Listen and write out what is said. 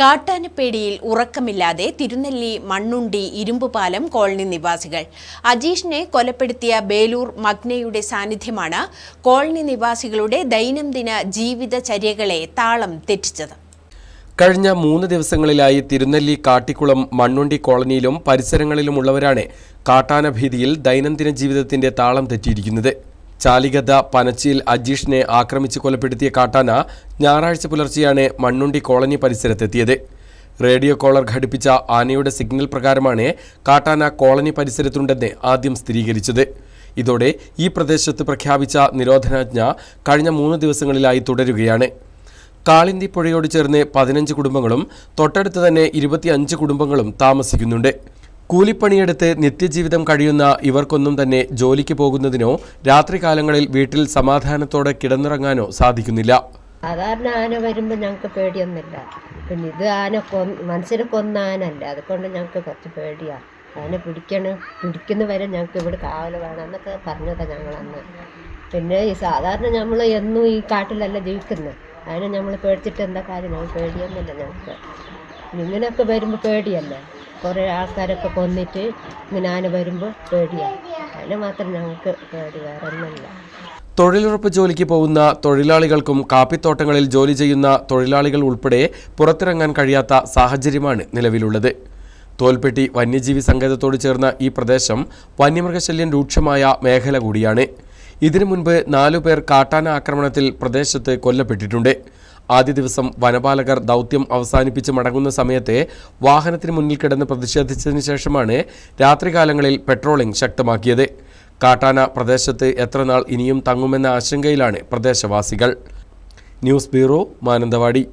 കാട്ടാനപ്പേടിയിൽ ഉറക്കമില്ലാതെ തിരുനെല്ലി മണ്ണുണ്ടി ഇരുമ്പുപാലം colony നിവാസികൾ. അജീഷിനെ കൊലപ്പെടുത്തിയ ബേലൂർ മഗ്നയുടെ സാന്നിധ്യമാണ് കോളനി നിവാസികളുടെ ദൈനംദിന ജീവിതചര്യകളെ താളം തെറ്റിച്ചത്. കഴിഞ്ഞ മൂന്ന് ദിവസങ്ങളിലായി തിരുനെല്ലി കാട്ടിക്കുളം മണ്ണുണ്ടി കോളനിയിലും പരിസരങ്ങളിലുമുള്ളവരാണ് കാട്ടാനഭീതിയിൽ ദൈനംദിന ജീവിതത്തിന്റെ താളം തെറ്റിയിരിക്കുന്നത്. ചാലിഗദ്ദ പനച്ചിയിൽ അജീഷിനെ ആക്രമിച്ച് കൊലപ്പെടുത്തിയ കാട്ടാന ഞായറാഴ്ച പുലർച്ചെയാണ് മണ്ണുണ്ടി കോളനി പരിസരത്തെത്തിയത്. റേഡിയോ കോളർ ഘടിപ്പിച്ച ആനയുടെ സിഗ്നൽ പ്രകാരമാണ് കാട്ടാന കോളനി പരിസരത്തുണ്ടെന്ന് ആദ്യം സ്ഥിരീകരിച്ചത്. ഇതോടെ ഈ പ്രദേശത്ത് പ്രഖ്യാപിച്ച നിരോധനാജ്ഞ കഴിഞ്ഞ മൂന്ന് ദിവസങ്ങളിലായി തുടരുകയാണ്. കാളിന്തി പുഴയോട് ചേർന്ന് പതിനഞ്ച് കുടുംബങ്ങളും തൊട്ടടുത്ത് തന്നെ ഇരുപത്തിയഞ്ച് കുടുംബങ്ങളും താമസിക്കുന്നുണ്ട്. കൂലിപ്പണിയെടുത്ത് നിത്യജീവിതം കഴിയുന്ന ഇവർക്കൊന്നും തന്നെ ജോലിക്ക് പോകുന്നതിനോ രാത്രികാലങ്ങളിൽ വീട്ടിൽ സമാധാനത്തോടെ കിടന്നിറങ്ങാനോ സാധിക്കുന്നില്ല. സാധാരണ ആന വരുമ്പോൾ ഞങ്ങൾക്ക് പേടിയൊന്നുമില്ല. പിന്നെ ഇത് ആന കൊ മനുഷ്യരെ കൊന്ന ആനല്ല അതുകൊണ്ട് ഞങ്ങൾക്ക് കുറച്ച് പേടിയാണ് ആന പിടിക്കണം പിടിക്കുന്ന വരെ ഞങ്ങൾക്ക് ഇവിടെ കാവൽ വേണം എന്നൊക്കെ പറഞ്ഞതാണ് ഞങ്ങളന്ന്. പിന്നെ ഈ സാധാരണ നമ്മൾ എന്നും ഈ കാട്ടിലല്ല ജീവിക്കുന്നത് അതിനെ നമ്മൾ പേടിച്ചിട്ട് എന്താ കാര്യം? ഞങ്ങൾ പേടിയൊന്നുമില്ല നമുക്ക്. ഇങ്ങനെയൊക്കെ വരുമ്പോൾ പേടിയല്ലേ? കുറേ ആൾക്കാരൊക്കെ കൊന്നിട്ട് ഇങ്ങനെ ആന വരുമ്പോൾ പേടിയാണ് അതിനെ മാത്രം ഞങ്ങൾക്ക് പേടി വേറെ ഒന്നുമില്ല തൊഴിലുറപ്പ് ജോലിക്ക് പോകുന്ന തൊഴിലാളികൾക്കും കാപ്പിത്തോട്ടങ്ങളിൽ ജോലി ചെയ്യുന്ന തൊഴിലാളികൾ ഉൾപ്പെടെ പുറത്തിറങ്ങാൻ കഴിയാത്ത സാഹചര്യമാണ് നിലവിലുള്ളത്. തോൽപ്പെട്ടി വന്യജീവി സങ്കേതത്തോട് ചേർന്ന ഈ പ്രദേശം വന്യമൃഗശല്യം രൂക്ഷമായ മേഖല കൂടിയാണ്. ഇതിനു മുൻപ് നാലുപേർ കാട്ടാന ആക്രമണത്തിൽ പ്രദേശത്ത് കൊല്ലപ്പെട്ടിട്ടുണ്ട്. ആദ്യ ദിവസം വനപാലകർ ദൗത്യം അവസാനിപ്പിച്ച് മടങ്ങുന്ന സമയത്തെ വാഹനത്തിന് മുന്നിൽ കിടന്ന് പ്രതിഷേധിച്ചതിന് ശേഷമാണ് രാത്രികാലങ്ങളിൽ പെട്രോളിംഗ് ശക്തമാക്കിയത്. കാട്ടാന പ്രദേശത്ത് എത്ര നാൾ ഇനിയും തങ്ങുമെന്ന ആശങ്കയിലാണ് പ്രദേശവാസികൾ. News bureau Mananthavady.